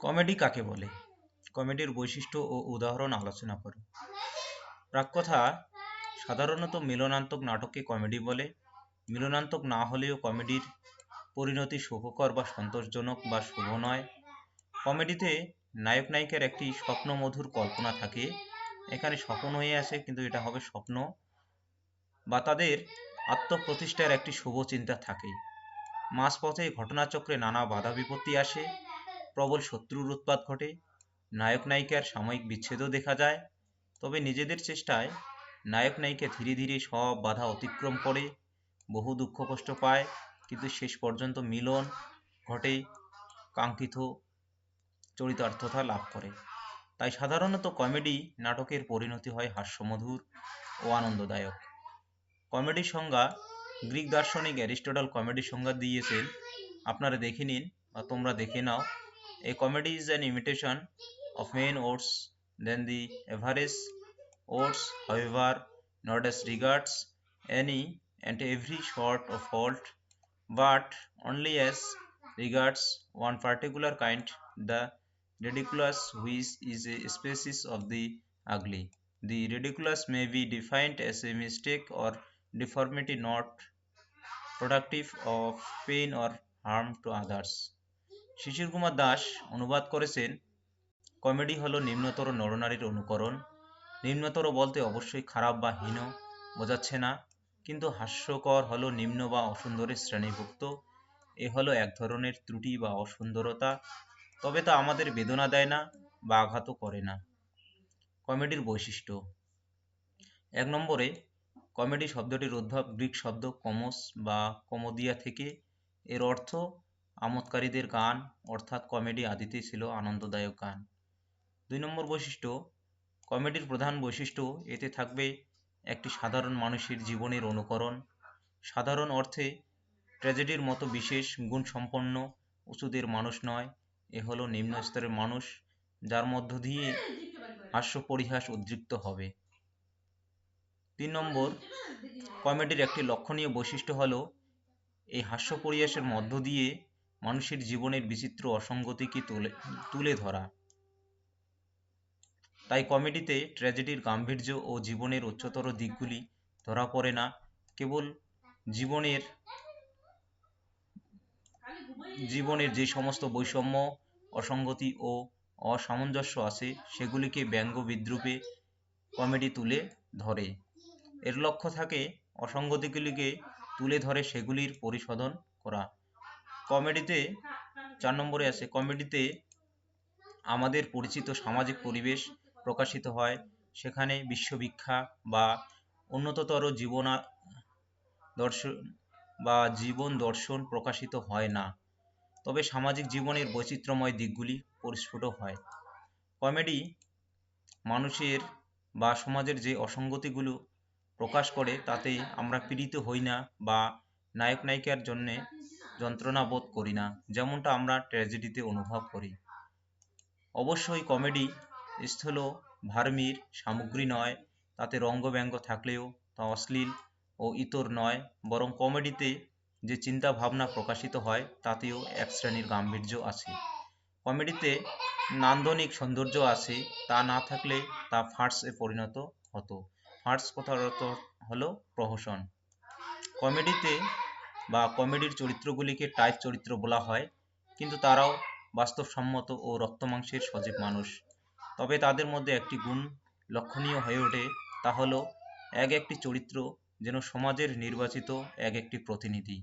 Comedy কাকে বলে? কমেডির বৈশিষ্ট্য ও উদাহরণ আলোচনা করো। প্রাককথা সাধারণত মিলনান্তক নাটককে কমেডি বলে। মিলনান্তক না হলেও কমেডির পরিণতি সুখকর বা সন্তোষজনক বা শুভ নয়। কমেডিতে নায়ক নায়িকার একটি স্বপ্নমধুর কল্পনা থাকে। এখানে স্বপ্ন হয়ে আছে কিন্তু এটা হবে স্বপ্ন বা তাদের আত্মপ্রতিষ্ঠার একটি শুভ চিন্তা থাকে মাঝপথে ঘটনাচক্রে নানা বাধা বিপত্তি আসে। প্রবল শত্রুর উৎপাত ঘটে। নায়ক নায়িকার সাময়িক বিচ্ছেদও দেখা যায়। তবে নিজেদের চেষ্টায় নায়ক নায়িকা ধীরে ধীরে সব বাধা অতিক্রম করে, বহু দুঃখ কষ্ট পায়, কিন্তু শেষ পর্যন্ত মিলন ঘটে, কাঙ্ক্ষিত চরিতার্থতা লাভ করে। তাই সাধারণত কমেডি নাটকের পরিণতি হয় হাস্যমধুর ও আনন্দদায়ক। কমেডির সংজ্ঞা গ্রিক দার্শনিক অ্যারিস্টটল কমেডির সংজ্ঞা দিয়েছেন। আপনারা দেখে নিন বা তোমরা দেখে নাও। A comedy is an imitation of main words than the average words, however, not as regards any and every sort of fault, but only as regards one particular kind, the ridiculous, which is a species of the ugly. The ridiculous may be defined as a mistake or deformity not productive of pain or harm to others. শিশির কুমার দাস অনুবাদ করেছেন, comedy হলো নিম্নতর নরনারীর অনুকরণ। নিম্নতর বলতে অবশ্যই খারাপ বা হীন, বোঝাচ্ছে না, কিন্তু হাস্যকর হলো নিম্ন বা অসুন্দরের শ্রেণীভুক্ত। এ হলো এক ধরনের ত্রুটি বা অসুন্দরতা, তবে তা আমাদের বেদনা দেয় না বা আঘাতও করে না। কমেডির বৈশিষ্ট্য। এক নম্বরে, কমেডি শব্দটির উদ্ভব গ্রিক শব্দ কমস বা কমোদিয়া থেকে। এর অর্থ আমোদকারীদের গান, অর্থাৎ কমেডি আদিতে ছিল আনন্দদায়ক গান। দুই নম্বর বৈশিষ্ট্য, কমেডির প্রধান বৈশিষ্ট্য, এতে থাকবে একটি সাধারণ মানুষের জীবনের অনুকরণ। সাধারণ অর্থে ট্র্যাজেডির মতো বিশেষ, গুণসম্পন্ন, উঁচুদের মানুষ নয়, এ হলো নিম্ন স্তরের মানুষ, যার মধ্য দিয়ে হাস্য পরিহাস উদ্রিক্ত হবে। তিন নম্বর, কমেডির একটি লক্ষণীয় বৈশিষ্ট্য হলো, এই হাস্য পরিহাসের মধ্য দিয়ে মানুষের জীবনের বিচিত্র অসঙ্গতিকে তুলে তুলে ধরা। তাই কমেডিতে ট্র্যাজেডির গাম্ভীর্য ও জীবনের উচ্চতর দিকগুলি ধরা পড়ে না। কেবল জীবনের জীবনের যে সমস্ত বৈষম্য, অসঙ্গতি ও অসামঞ্জস্য আছে, সেগুলিকে ব্যঙ্গ বিদ্রুপে কমেডি তুলে ধরে। এর লক্ষ্য থাকে অসঙ্গতিগুলিকে তুলে ধরে সেগুলির পরিশোধন করা। কমেডিতে চার নম্বরে আছে, কমেডিতে আমাদের পরিচিত সামাজিক পরিবেশ প্রকাশিত হয়। সেখানে বিশ্ববিখ্যা বা উন্নততর জীবনা দর্শন বা জীবন দর্শন প্রকাশিত হয় না। তবে সামাজিক জীবনের বৈচিত্র্যময় দিকগুলি পরিস্ফুট হয়। কমেডি মানুষের বা সমাজের যে অসঙ্গতিগুলো প্রকাশ করে, তাতে আমরা পীড়িত হই না বা নায়ক নায়িকার জন্যে যন্ত্রণা বোধ করি না, যেমনটা আমরা ট্র্যাজেডিতে অনুভব করি। অবশ্যই কমেডি স্থল ভার্মির সামগ্রী নয়, তাতে রঙ্গব্যঙ্গ থাকলেও তা অশ্লীল ও ইতর নয়, বরং কমেডিতে যে চিন্তা ভাবনা প্রকাশিত হয়, তাতেও এক শ্রেণির গাম্ভীর্য আছে। কমেডিতে নান্দনিক সৌন্দর্য আছে, তা না থাকলে তা ফার্সে পরিণত হতো। ফার্স কথার অর্থ হলো প্রহসন। কমেডিতে বা কমেডির চরিত্রগুলিকে টাইপ চরিত্র বলা হয়, কিন্তু তারাও বাস্তবসম্মত ও রক্তমাংসের সজীব মানুষ। তবে তাদের মধ্যে একটি গুণ লক্ষণীয় হয়ে ওঠে, তা হলো এক একটি চরিত্র যেন সমাজের নির্বাচিত এক একটি প্রতিনিধি।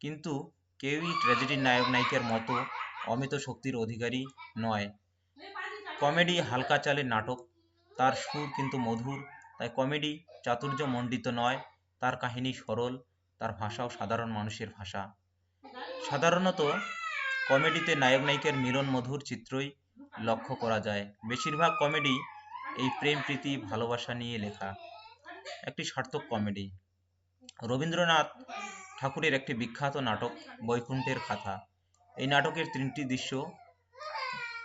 কিন্তু কেউই ট্র্যাজেডির নায়ক নায়িকার মতো অমিত শক্তির অধিকারী নয়। কমেডি হালকা চালের নাটক, তার সুর কিন্তু মধুর, তাই কমেডি চাতুর্য মণ্ডিত নয়, তার কাহিনী সরল তার ভাষাও সাধারণ মানুষের ভাষা। সাধারণত কমেডিতে নায়ক নায়িকার মিলন মধুর চিত্রই লক্ষ্য করা যায়। বেশিরভাগ কমেডি এই প্রেম, প্রীতি, ভালোবাসা নিয়ে লেখা। একটি সার্থক কমেডি। রবীন্দ্রনাথ ঠাকুরের একটি বিখ্যাত নাটক, বৈকুণ্ঠের খাতা এই নাটকের তিনটি দৃশ্য।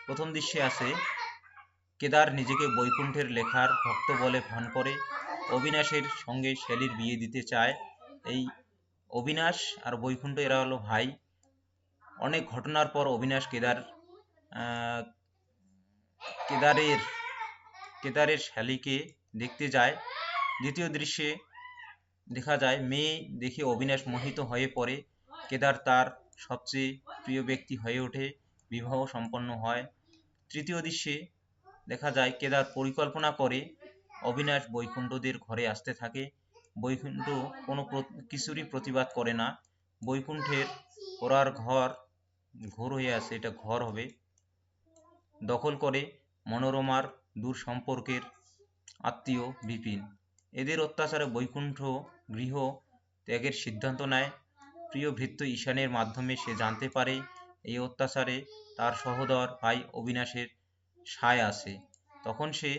প্রথম দৃশ্যে আছে, কেদার নিজেকে বৈকুণ্ঠের লেখার ভক্ত বলে ভান করে, অবিনাশের সঙ্গে শেলির বিয়ে দিতে চায়। এই অবিনাশ আর বৈকুণ্ঠ, এরা হলো ভাই। অনেক ঘটনার পর অবিনাশ কেদার কেদারের কেদারের শ্যালিকে দেখতে যায়। দ্বিতীয় দৃশ্যে দেখা যায়, মেয়ে দেখে অবিনাশ মোহিত হয়ে পড়ে। কেদার তার সবচেয়ে প্রিয় ব্যক্তি হয়ে ওঠে, বিবাহ সম্পন্ন হয়। তৃতীয় দৃশ্যে দেখা যায়, কেদার পরিকল্পনা করে অবিনাশ বৈকুণ্ঠদের ঘরে আসতে থাকে। বৈকুণ্ঠ কোনো কিছুরই প্রতিবাদ করে না। বৈকুণ্ঠের ওরার ঘর ঘোর হয়ে আছে, এটা ঘর হবে। দখল করে মনোরমার দূর সম্পর্কের আত্মীয় বিপিন। এদের অত্যাচারে বৈকুণ্ঠ গৃহ ত্যাগের সিদ্ধান্ত নেয়। প্রিয় ভৃত্য ঈশানের মাধ্যমে সে জানতে পারে এই অত্যাচারে তার সহোদর ভাই অবিনাশের সায় আছে। তখন সে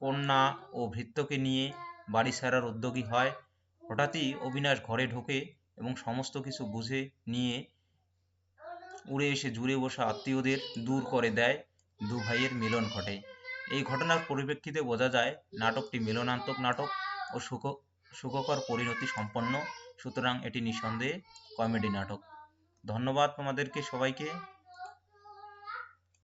কন্যা ও ভৃত্যকে নিয়ে বাড়ি ছাড়ার উদ্যোগী হয়। হঠাৎই অবিনাশ ঘরে ঢোকে এবং সমস্ত কিছু বুঝে নিয়ে উড়ে এসে জুড়ে বসা আত্মীয়দের দূর করে দেয়। দু ভাইয়ের মিলন ঘটে। এই ঘটনার পরিপ্রেক্ষিতে বোঝা যায়, নাটকটি মিলনান্তক নাটক ও সুখ, সুখকর পরিণতি সম্পন্ন। সুতরাং এটি নিঃসন্দেহে কমেডি নাটক। ধন্যবাদ তোমাদেরকে সবাইকে।